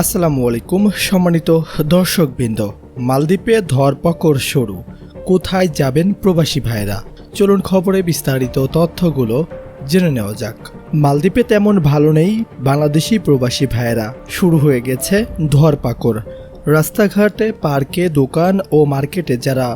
আসসালামু আলাইকুম, সম্মানিত দর্শকবৃন্দ। মালদ্বীপে ধরপকড় শুরু। কোথায় যাবেন প্রবাসী ভাইরা চলুন খবরে বিস্তারিত তথ্যগুলো জেনে নেওয়া যাক। মালদ্বীপে তেমন ভালো নেই, বাংলাদেশি প্রবাসী ভাইয়েরা। শুরু হয়ে গেছে ধরপাকড়। রাস্তাঘাটে পার্কে, দোকান ও মার্কেটে যারা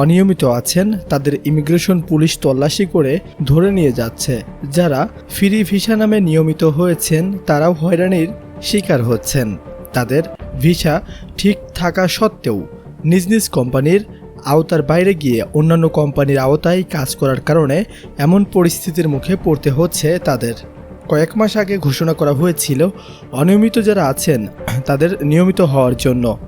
অনিয়মিত আছেন, তাদের ইমিগ্রেশন পুলিশ তল্লাশি করে ধরে নিয়ে যাচ্ছে। যারা ফ্রি ভিসা নামে নিয়মিত হয়েছেন, তারাও হয়রানির শিকার হচ্ছেন। তাদের ভিসা ঠিক থাকা সত্ত্বেও নিজ নিজ কোম্পানির আওতার বাইরে গিয়ে অন্যান্য কোম্পানির আওতায় কাজ করার কারণে এমন পরিস্থিতির মুখে পড়তে হচ্ছে তাদের। কয়েক মাস আগে ঘোষণা করা হয়েছিল, অনিয়মিত যারা আছেন, তাদের নিয়মিত হওয়ার জন্য।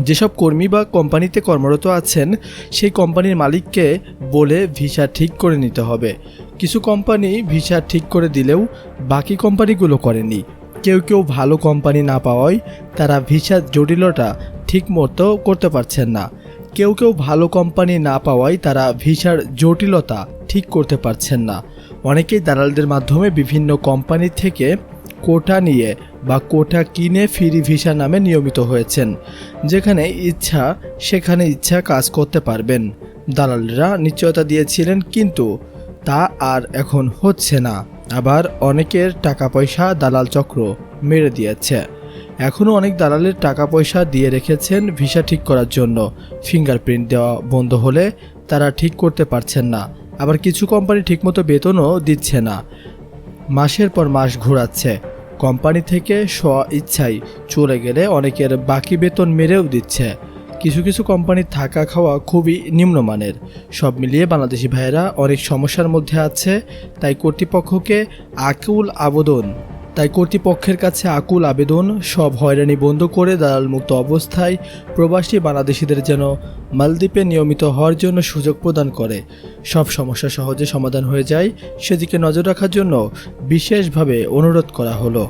যেসব কর্মী বা কোম্পানিতে কর্মরত আছেন, সেই কোম্পানির মালিককে বলে ভিসা ঠিক করে নিতে হবে। কিছু কোম্পানি ভিসা ঠিক করে দিলেও বাকি কোম্পানিগুলো করেনি। কেউ কেউ ভালো কোম্পানি না পাওয়ায় তারা ভিসার জটিলতা ঠিক মতো করতে পারছেন না। কেউ কেউ ভালো কোম্পানি না পাওয়ায় তারা ভিসার জটিলতা ঠিক করতে পারছেন না। অনেকেই দালালদের মাধ্যমে বিভিন্ন কোম্পানি থেকে কোটা নিয়ে বা কোটা কিনে ফ্রি ভিসা নামে নিয়মিত হয়েছেন, যেখানে ইচ্ছা, সেখানে ইচ্ছা কাজ করতে পারবেন। দালালরা নিশ্চয়তা দিয়েছিলেন কিন্তু তা আর এখন হচ্ছে না। আবার অনেকের টাকা পয়সা দালাল চক্র মেরে দিয়েছে। এখনও অনেক দালালের টাকা পয়সা দিয়ে রেখেছেন ভিসা ঠিক করার জন্য। ফিঙ্গারপ্রিন্ট দেওয়া বন্ধ হলে তারা ঠিক করতে পারছেন না। আবার কিছু কোম্পানি ঠিকমতো বেতনও দিচ্ছে না। মাসের পর মাস ঘোরাচ্ছে। কোম্পানি থেকে স্ব ইচ্ছায় চলে গেলে অনেকের বাকি বেতন মেরেও দিচ্ছে। কিছু কিছু কোম্পানির থাকা খাওয়া খুবই নিম্নমানের। সব মিলিয়ে বাংলাদেশি ভাইয়েরা অনেক সমস্যার মধ্যে আছে, তাই কর্তৃপক্ষকে আকুল আবেদন তাই কর্তৃপক্ষের কাছে আকুল আবেদন, সব হয়রানি বন্ধ করে দালালমুক্ত অবস্থায় প্রবাসী বাংলাদেশিদের যেন মালদ্বীপে নিয়মিত হওয়ার জন্য সুযোগ প্রদান করে। সব সমস্যা সহজে সমাধান হয়ে যায়, সেদিকে নজর রাখার জন্য বিশেষভাবে অনুরোধ করা হলো।